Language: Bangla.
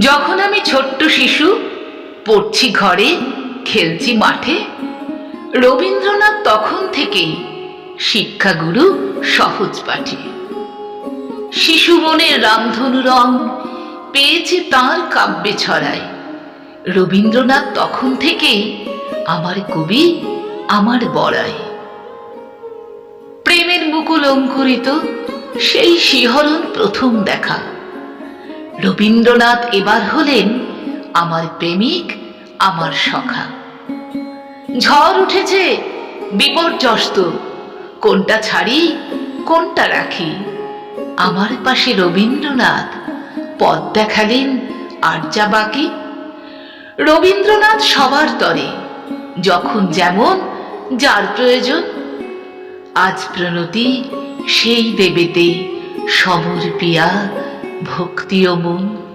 যখন আমি ছোট্ট শিশু, পড়ছি ঘরে, খেলছি মাঠে, রবীন্দ্রনাথ তখন থেকেই শিক্ষাগুরু সহজ পাঠে। শিশু মনে রামধনু রং পেয়েছে তার কাব্যে ছড়ায়। রবীন্দ্রনাথ তখন থেকেই আমার কবি, আমার বড়াই। প্রেমের মুকুল অঙ্কুরিত, সেই শিহরণ প্রথম দেখা। রবীন্দ্রনাথ এবার হলেন আমার প্রেমিক, আমার সখা। ঝড় উঠেছে, বিপর্যস্ত। কোনটা ছাড়ি, কোনটা রাখি? আমার পাশে রবীন্দ্রনাথ, পথ দেখালেন, আর যা বাকি? রবীন্দ্রনাথ সবার তরে, যখন যেমন যার প্রয়োজন। আজ প্রণতি সেই দেবেতে সমর পিয়া ভক্তি ও মন